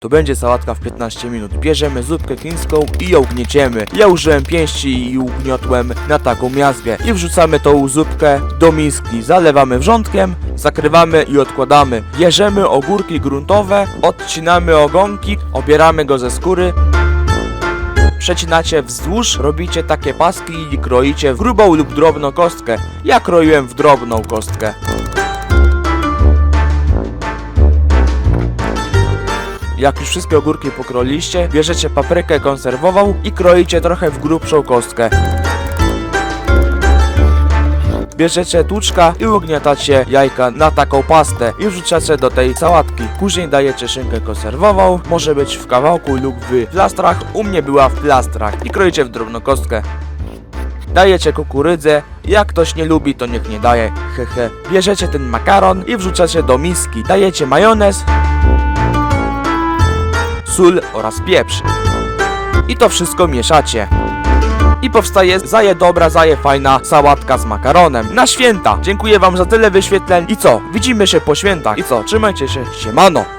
To będzie sałatka w 15 minut. Bierzemy zupkę chińską i ją gnieciemy. Ja użyłem pięści i ugniotłem na taką miazgę. I wrzucamy tą zupkę do miski. Zalewamy wrzątkiem, zakrywamy i odkładamy. Bierzemy ogórki gruntowe, odcinamy ogonki, obieramy go ze skóry. Przecinacie wzdłuż, robicie takie paski i kroicie w grubą lub drobną kostkę. Ja kroiłem w drobną kostkę. Jak już wszystkie ogórki pokroliście, bierzecie paprykę konserwową i kroicie trochę w grubszą kostkę. Bierzecie tłuczka i ugniatacie jajka na taką pastę i wrzucacie do tej sałatki. Później dajecie szynkę konserwową, może być w kawałku lub w plastrach, u mnie była w plastrach i kroicie w drobną kostkę. Dajecie kukurydzę, jak ktoś nie lubi to niech nie daje, hehe. Bierzecie ten makaron i wrzucacie do miski. Dajecie majonez, sól oraz pieprz. I to wszystko mieszacie. I powstaje zaje dobra, zaje fajna sałatka z makaronem. Na święta! Dziękuję wam za tyle wyświetleń. I co? Widzimy się po świętach. I co? Trzymajcie się. Siemano!